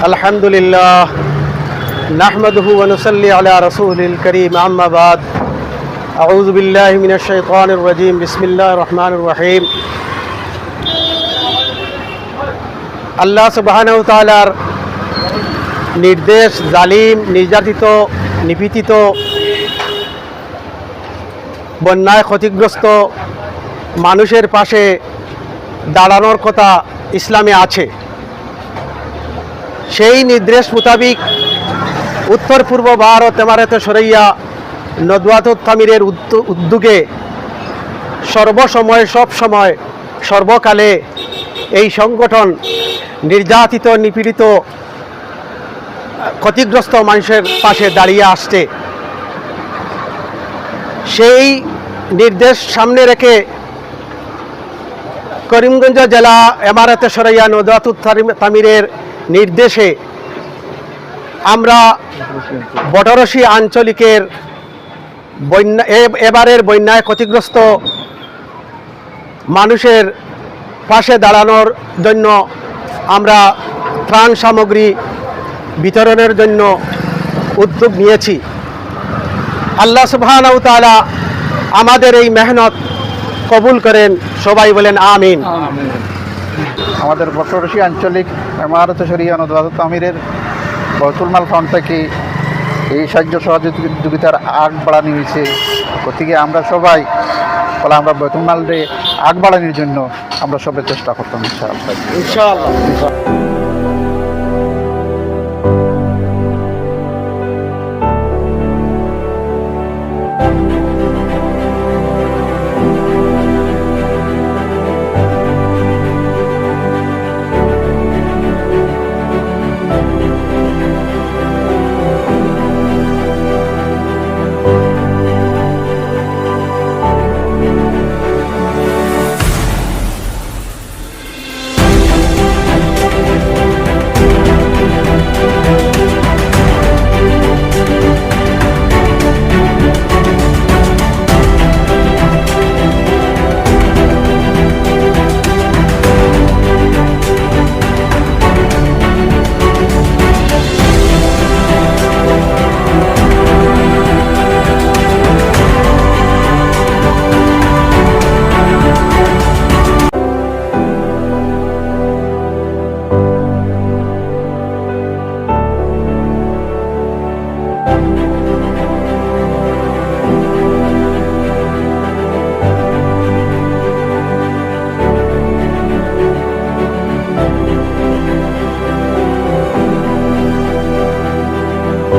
الحمد لله نحمده ونصلي على رسول الكريم أما بعد أعوذ بالله من الشيطان الرجيم بسم الله الرحمن الرحيم আল্লাহ সুবাহানু তালার নির্দেশ জালিম নির্যাতিত নিপীড়িত বন্যায় ক্ষতিগ্রস্ত মানুষের পাশে দাঁড়ানোর কথা ইসলামে আছে সেই নির্দেশ মোতাবিক উত্তর পূর্ব ভারত এমারেতে সরাইয়া নদওয়াত তামিরের উদ্য- উদ্যোগে সর্বসময় সব সময় সর্বকালে এই সংগঠন নির্যাতিত, নিপীড়িত, ক্ষতিগ্রস্ত মানুষের পাশে দাঁড়িয়ে আসছে। সেই নির্দেশ সামনে রেখে করিমগঞ্জ জেলা এমারতে সরাইয়া নদাতুত তামিরের নির্দেশে আমরা বটরসি আঞ্চলিকের বন্যা এবারের বন্যায় ক্ষতিগ্রস্ত মানুষের পাশে দাঁড়ানোর জন্য আমরা ত্রাণ সামগ্রী বিতরণের জন্য উদ্যোগ নিয়েছি। আল্লাহ সুবহানাহু আমাদের এই মেহনত কবুল করেন, সবাই বলেন আমিন। আমাদের বটরসি আঞ্চলিক মারত শরিয়া নদালত আমিরের বরতুলমাল ফ্রন্ট থেকে এই সাহায্য সহযোগিতার আগ বাড়ানো হয়েছে গতিকে আমরা সবাই, ফলে আমরা বৈতুলমালরে আগ বাড়ানোর জন্য আমরা সবাই চেষ্টা করতাম ইনশাআল্লাহ। ইনশাআল্লাহ।